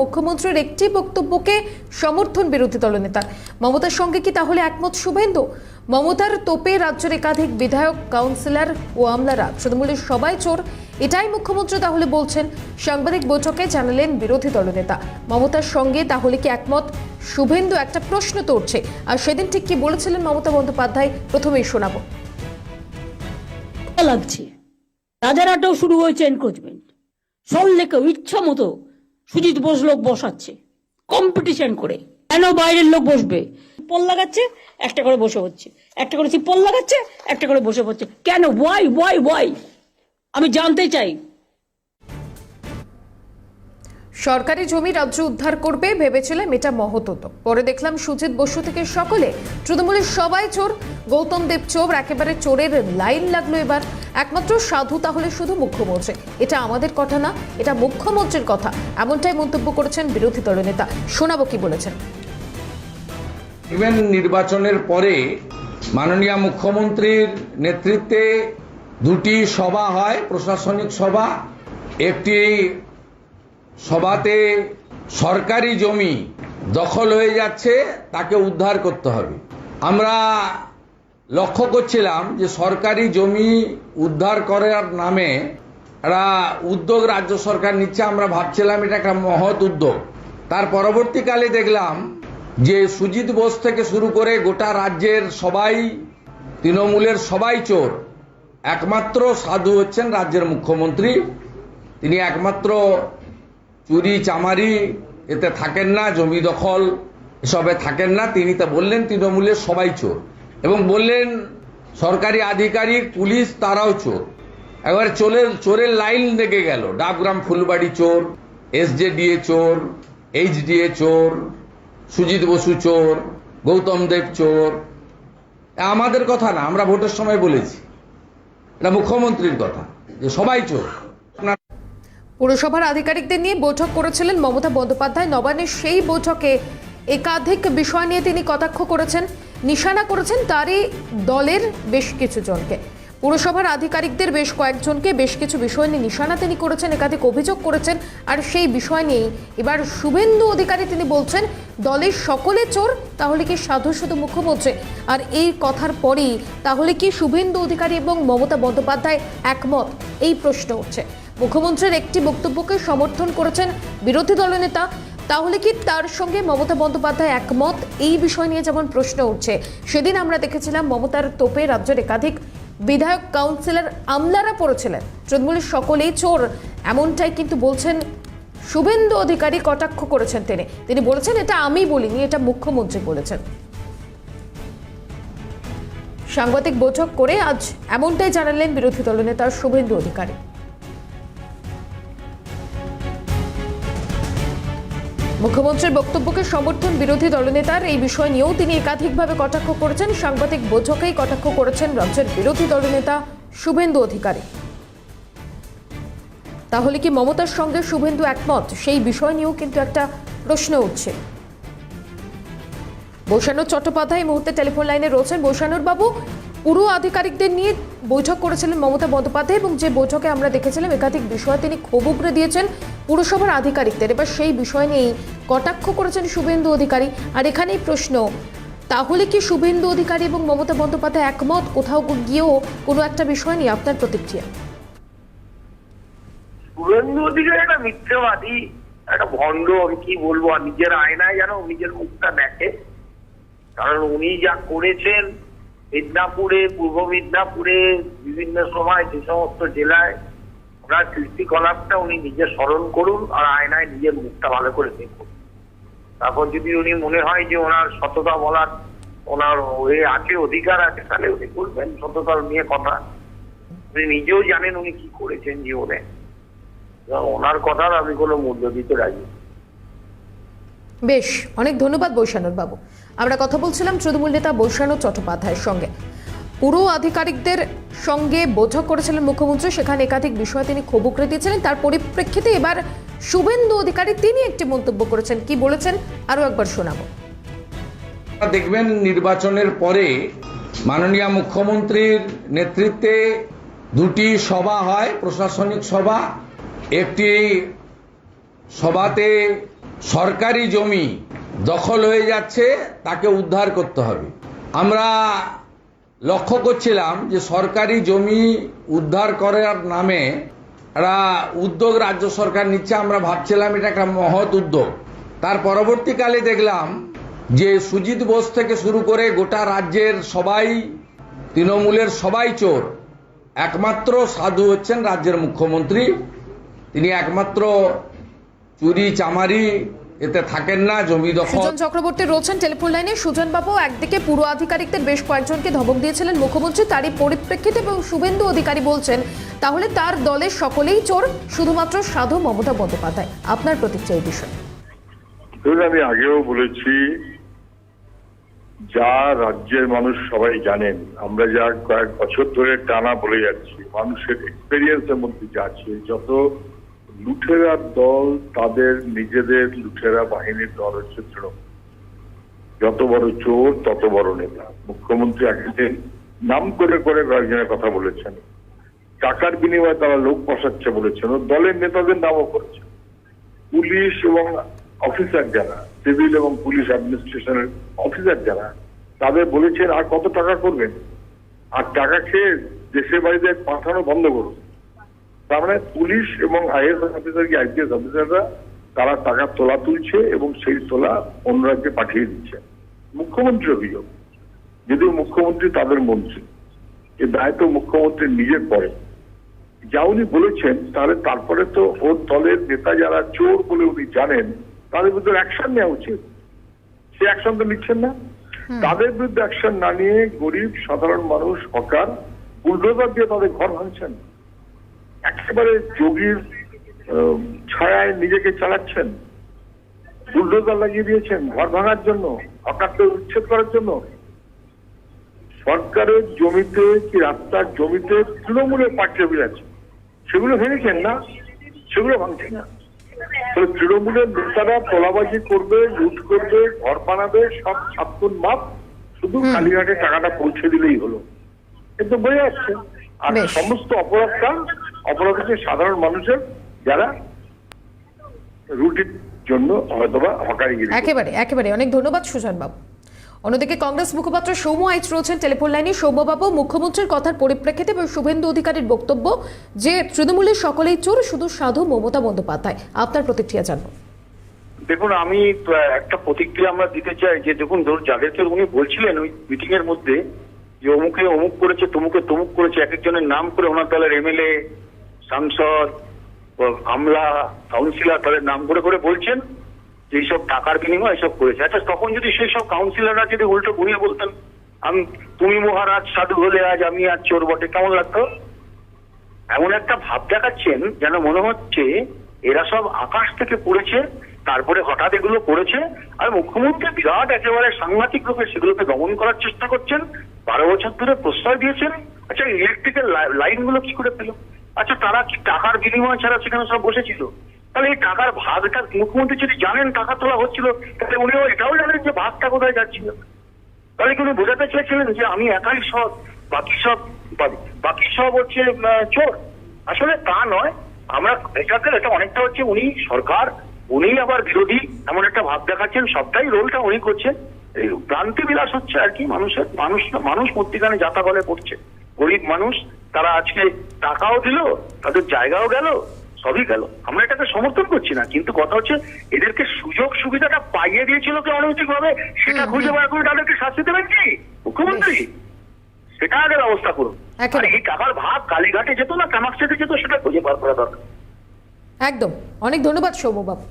মুখ্যমন্ত্রীর একটি বক্তব্যকে সমর্থন বিরোধী দলনেতার মমতার সঙ্গে কি তাহলে একমত শুভেন্দু? মমতার তোপে রাজ্যের একাধিক বিধায়ক, কাউন্সিলর ও আমলারা তৃণমূলের সবাই চোর, এটাই মুখ্যমন্ত্রী তাহলে বলছেন। সাংবাদিক বৈঠকে জানালেন বিরোধী দলনেতা। মমতার সঙ্গে তাহলে কি একমত? শুভেন্দু একটা প্রশ্ন তো উঠছে আর সেদিন ঠিক কি বলেছিলেন মমতা বন্দ্যোপাধ্যায়? প্রথমেই শোনাবো। লাগছে। রাজারহাটেও শুরু হয়েছে এনক্রোচমেন্ট সল্লেকেও ইচ্ছা মতো সুজিত বোস লোক বসাচ্ছে কম্পিটিশন করে। কেন বাইরের লোক বসবে? পল লাগাচ্ছে, একটা করে বসে হচ্ছে। একটা করে পল লাগাচ্ছে, একটা করে বসে হচ্ছে। কেন? ওয়াই ওয়াই ওয়াই আমি জানতে চাই। সরকারি জমি রাজ্য উদ্ধার করবে ভেবেছিলাম এটা উদ্যোগ পরে দেখলাম সুজিত বসু থেকে সকলে, তৃণমূলের সবাই চোর, গৌতম দেব চোর, একেবারে চোরের লাইন লাগল এবার। একমাত্র সাধু তাহলে শুধু মুখ্যমন্ত্রী। এটা আমাদের কথা না, এটা মুখ্যমন্ত্রীর কথা। এমনটাই মন্তব্য করেছেন বিরোধী দলনেতা শোনাবো কি বলেছেন। ইভেন নির্বাচনের পরে মাননীয় মুখ্যমন্ত্রীর নেতৃত্বে দুটি সভা হয়, প্রশাসনিক সভা, একটি সভাতে সরকারি জমি দখল হয়ে যাচ্ছে, তাকে উদ্ধার করতে হবে। আমরা লক্ষ্য করছিলাম যে সরকারি জমি উদ্ধার করার নামে একটা উদ্যোগ রাজ্য সরকার নিচ্ছে, আমরা ভাবছিলাম এটা একটা মহৎ উদ্যোগ। তার পরবর্তীকালে দেখলাম যে সুজিত বোস থেকে শুরু করে গোটা রাজ্যের সবাই, তৃণমূলের সবাই চোর। একমাত্র সাধু হচ্ছেন রাজ্যের মুখ্যমন্ত্রী। তিনি একমাত্র চুরি, চামারি, এতে থাকেন না, জমি দখল, এসবে থাকেন না। তিনি তা বললেন, তৃণমূলের সবাই চোর। এবং বললেন, সরকারি আধিকারিক, পুলিশ, তারাও চোর। একবারে চোরের চোরের লাইন লেগে গেল। ডাবগ্রাম ফুলবাড়ি চোর এসজেডিএ চোর এইচডিএ চোর, সুজিত বসু চোর, গৌতম দেব চোর। আমাদের কথা না, আমরা ভোটের সময় বলেছি। এটা মুখ্যমন্ত্রীর কথা, যে সবাই চোর। পুরসভার আধিকারিকদের নিয়ে বৈঠক করেছিলেন মমতা বন্দ্যোপাধ্যায়। নবান্নের সেই বৈঠকে একাধিক বিষয় নিয়ে তিনি কটাক্ষ করেছেন, নিশানা করেছেন তারই দলের বেশ কিছু জনকে। পুরসভার আধিকারিকদের বেশ কয়েকজনকে বেশ কিছু বিষয় নিয়ে নিশানা তিনি করেছেন, একাধিক অভিযোগ করেছেন। আর সেই বিষয় নিয়েই এবার শুভেন্দু অধিকারী তিনি বলছেন, দলের সকলে চোর, তাহলে কি সাধু শুধু মুখ্যমন্ত্রী আর এই কথার পরেই তাহলে কি শুভেন্দু অধিকারী এবং মমতা বন্দ্যোপাধ্যায় একমত? এই প্রশ্ন উঠছে। মুখ্যমন্ত্রীর একটি বক্তব্যকে সমর্থন করেছেন বিরোধী দলনেতা তাহলে কি তার সঙ্গে মমতা বন্দ্যোপাধ্যায় একমত? এই বিষয় নিয়ে যেমন প্রশ্ন উঠছে, সেদিন আমরা দেখেছিলাম মমতার তোপে রাজ্যের একাধিক বিধায়ক, কাউন্সিলর আমলারা পড়েছিলেন। তৃণমূলের সকলেই চোর, এমনটাই কিন্তু বলছেন শুভেন্দু অধিকারী কটাক্ষ করেছেন তিনি। তিনি বলেছেন, এটা আমি বলিনি, এটা মুখ্যমন্ত্রী বলেছেন। সাংবাদিক বৈঠক করে আজ এমনটাই জানালেন বিরোধী দলনেতা শুভেন্দু অধিকারী। মুখ্যমন্ত্রীর বক্তব্যকে সমর্থন বিরোধী দলনেতার এই বিষয় নিয়েও তিনি একাধিকভাবে কটাক্ষ করেছেন। সাংবাদিক বৈঠকেই কটাক্ষ করেছেন রাজ্যের বিরোধী দলনেতা শুভেন্দু অধিকারী। তাহলে কি মমতার সঙ্গে শুভেন্দু একমত? সেই বিষয় নিয়েও কিন্তু একটা প্রশ্ন উঠছে। বৈশানুর চট্টোপাধ্যায় এই মুহূর্তে টেলিফোন লাইনে রয়েছেন। বৈশানুর বাবু পুরো আধিকারিকদের নিয়ে বৈঠক করেছিলেন মমতা বন্দ্যোপাধ্যায় এবং যে বৈঠকে আমরা দেখেছিলাম, একাধিক বিষয় তিনি ক্ষোভ উগরে দিয়েছেন পুরসভার আধিকারিকদের। এবার সেই বিষয় নিয়েই কটাক্ষ করেছেন শুভেন্দু অধিকারী। আর এখানেই প্রশ্ন, তাহলে কি শুভেন্দু অধিকারী এবং মমতা বন্দ্যোপাধ্যায় একমত? কোথাও গিয়েও কোনো একটা বিষয় নিয়ে আপনার প্রতিক্রিয়া? শুভেন্দু অধিকারী একটা মিথ্যেবাদী, একটা ভণ্ড, আমি কি বলব নিজের আয়নায় যেন নিজের মুখটা দেখে। কারণ উনি যা করেছেন মিদনাপুরে, পূর্ব মিদনাপুরে, বিভিন্ন সময় যে সমস্ত জেলায় ওনার কীর্তিকলাপটা উনি নিজে স্মরণ করুন আর আয়নায় নিজের মুখটা ভালো করে দেখুন। তারপর যদি উনি মনে হয় যে ওনার সততা বলার ওনার ওয়ে আছে, অধিকার আছে, তাহলে উনি বলবেন সততার নিয়ে কথা। উনি নিজেও জানেন উনি কি করেছেন জীবনে। ওনার কথার আমি কোনো মূল্য দিতে রাজি বেশ, অনেক ধন্যবাদ বৈশানুর বাবু আমরা কথা বলছিলাম তৃণমূল নেতা বৈশানু চট্টোপাধ্যায়ের সঙ্গে। পুরো আধিকারিকদের সঙ্গে বৈঠক করেছিলেন মুখ্যমন্ত্রী, সেখানে একাধিক বিষয়ে তিনি ক্ষোভ উগরে দিয়েছিলেন। তার পরিপ্রেক্ষিতে এবার শুভেন্দু অধিকারী তিনি একটি মন্তব্য করেছেন। কি বলেছেন? আরও একবার শোনাবো। দেখবেন নির্বাচনের পরে মাননীয় মুখ্যমন্ত্রীর নেতৃত্বে দুটি সভা হয়, প্রশাসনিক সভা। একটি সভাতে সরকারি জমি দখল হয়ে যাচ্ছে, তাকে উদ্ধার করতে হবে। আমরা লক্ষ্য করছিলাম যে সরকারি জমি উদ্ধার করার নামে একটা উদ্যোগ রাজ্য সরকার নিচ্ছে। আমরা ভাবছিলাম এটা একটা মহৎ উদ্যোগ। তার পরবর্তীকালে দেখলাম যে সুজিত বোস থেকে শুরু করে গোটা রাজ্যের সবাই, তৃণমূলের সবাই চোর। একমাত্র সাধু হচ্ছেন রাজ্যের মুখ্যমন্ত্রী। তিনি একমাত্র চুরি, চামারি এতে থাকেন না জমি দখল। সুজন চক্রবর্তী রয়েছেন টেলিফোন লাইনে। সুজন বাবু একদিকে পুরো আধিকারিকদের বেশ কয়েকজনকে ধমক দিয়েছিলেন মুখ্যমন্ত্রী তারই পরিপ্রেক্ষিতে এবং শুভেন্দু অধিকারী বলছেন তাহলে তার দলের সকলেই চোর শুধুমাত্র সাধু মমতা বন্দ্যোপাধ্যায়। আপনার প্রতিক্রিয়া এই বিষয়ে। আমি আগেও বলেছি যা রাজ্যের মানুষ সবাই জানেন আমরা যা কয়েক বছর ধরে টানা বলে যাচ্ছি মানুষের এক্সপেরিয়েন্সের মধ্যে যা আছে যত লুঠেরার দল তাদের নিজেদের লুঠেরা বাহিনীর দল হচ্ছে তৃণমূল যত বড় চোর, তত বড় নেতা। মুখ্যমন্ত্রী একদিন নাম করে করে কয়েকজনের কথা বলেছেন। টাকার বিনিময়ে তারা লোক বসাচ্ছে বলেছেন। দলের নেতাদের নামও করেছেন। পুলিশ এবং অফিসার যারা, সিভিল এবং পুলিশ অ্যাডমিনিস্ট্রেশনের অফিসার যারা, তাদের বলেছেন, আর কত টাকা করবেন? আর টাকা খেয়ে দেশের বাড়িতে পাঠানো বন্ধ করুন। তার মানে পুলিশ এবং আইএস অফিসার কি আইপিএস অফিসাররা তারা টাকা তোলা তুলছে এবং সেই তোলা অন্য রাজ্যে পাঠিয়ে দিচ্ছে। মুখ্যমন্ত্রী অভিযোগ যদিও মুখ্যমন্ত্রী তাদের মন্ত্রী এ দায়িত্ব মুখ্যমন্ত্রী নিজের পরে। যা উনি বলেছেন তাহলে তারপরে তো ওর দলের নেতা যারা চোর বলে উনি জানেন তাদের বিরুদ্ধে অ্যাকশন নেওয়া উচিত। সে অ্যাকশন তো নিচ্ছেন না। তাদের বিরুদ্ধে অ্যাকশন না নিয়ে গরিব সাধারণ মানুষ হকার বুলডোজার দিয়ে তাদের ঘর ভাঙছেন। একেবারে যোগীর ছায়ায় নিজেকে চালাচ্ছেন বুলডোজার লাগিয়ে দিয়েছেন ঘর ভাঙার জন্য হকারদের উচ্ছেদ করার জন্য। সরকারের জমিতে কি রাস্তার জমিতে তৃণমূলের পার্টি অফিস আছে? সেগুলো ভেঙেছেন না? সেগুলো ভাঙছে না। তো তৃণমূলের নেতারা তোলাবাজি করবে লুট করবে ঘর বানাবে সব ছাত্র মাপ শুধু কালীঘাটে টাকাটা পৌঁছে দিলেই হলো। কিন্তু বোঝা যাচ্ছে আর সমস্ত অপরাধটা অপরাধ হচ্ছে সাধারণ মানুষের যারা রুটির জন্য হয়তোবা হকারিগিরি করছে। একেবারে একেবারে। অনেক ধন্যবাদ সুজন বাবু অন্যদিকে কংগ্রেস মুখপাত্র সৌম্য আইচ রয়েছেন টেলিফোন লাইনে। সৌম্যবাবু মুখ্যমন্ত্রীর কথার পরিপ্রেক্ষিতে এবং শুভেন্দু অধিকারীর বক্তব্য যে তৃণমূলের সকলেই চোর শুধু সাধু মমতা বন্দ্যোপাধ্যায়। আপনার প্রতিক্রিয়া জানব। দেখুন আমি একটা প্রতিক্রিয়া আমরা দিতে চাই যে দেখুন ধরুন যাদেরকে উনি বলছিলেন ওই মিটিং এর মধ্যে যে অমুকে অমুক করেছে তমুকে তমুক করেছে এক একজনের নাম করে ওনার দলের এমএলএ সাংসদ আমলা কাউন্সিলর তাদের নাম করে করে বলছেন যে এইসব টাকার বিনিময়ে এসব করেছে। আচ্ছা তখন যদি সেই সব কাউন্সিলররা যদি উল্টো ঘুরিয়ে বলতেন, আমি তুমি মহারাজ, সাধু হলে আজ আমি আজ চোর বটে। কেমন লাগতো? এমন একটা ভাব দেখাচ্ছেন যেন মনে হচ্ছে এরা সব আকাশ থেকে পড়েছে, তারপরে হঠাৎ এগুলো করেছে আর মুখ্যমন্ত্রী বিরাট একেবারে সাংঘাতিক রূপে সেগুলোকে দমন করার চেষ্টা করছেন। বারো বছর ধরে প্রশ্রয় দিয়েছেন। আচ্ছা ইলেকট্রিক্যাল লাইনগুলো কি করে পেল? আচ্ছা তারা কি টাকার বিনিময় ছাড়া সেখানে সব বসেছিল? তাহলে এই টাকার ভাগটা মুখ্যমন্ত্রী যদি জানেন, টাকা তোলা হচ্ছিল, তাহলে উনিও এটাও জানেন যে ভাগটা কোথায় যাচ্ছিল। তাহলে কি উনি বোঝাতে চেয়েছিলেন যে আমি একাই সৎ, বাকি সব বাকি সব হচ্ছে চোর? আসলে তা নয়। আমরা এটাকে এটা অনেকটা হচ্ছে উনি সরকার, উনি আবার বিরোধী, এমন একটা ভাব দেখাচ্ছেন, সবটাই রোলটা উনি করছেন। এই ভ্রান্তি বিলাস হচ্ছে আর কি মানুষের। মানুষ মানুষ মধ্যিখানে যাতা বলে পড়ছে গরিব মানুষ তারা আজকে টাকাও দিল তাদের জায়গাও গেল সবই গেল। আমরা এটাকে সমর্থন করছি না কিন্তু কথা হচ্ছে এদেরকে সুযোগ সুবিধাটা পাইয়ে দিয়েছিল কি অনৈতিক ভাবে সেটা খুঁজে বার করে তাদেরকে শাস্তি দেবেন কি? মুখ্যমন্ত্রী সেটা আগে ব্যবস্থা করুন। আর এই টাকার ভাগ কালীঘাটে যেত না কামাক্ষাতে যেত সেটা খুঁজে বার করা দরকার। একদম। অনেক ধন্যবাদ সৌম্যবাবু।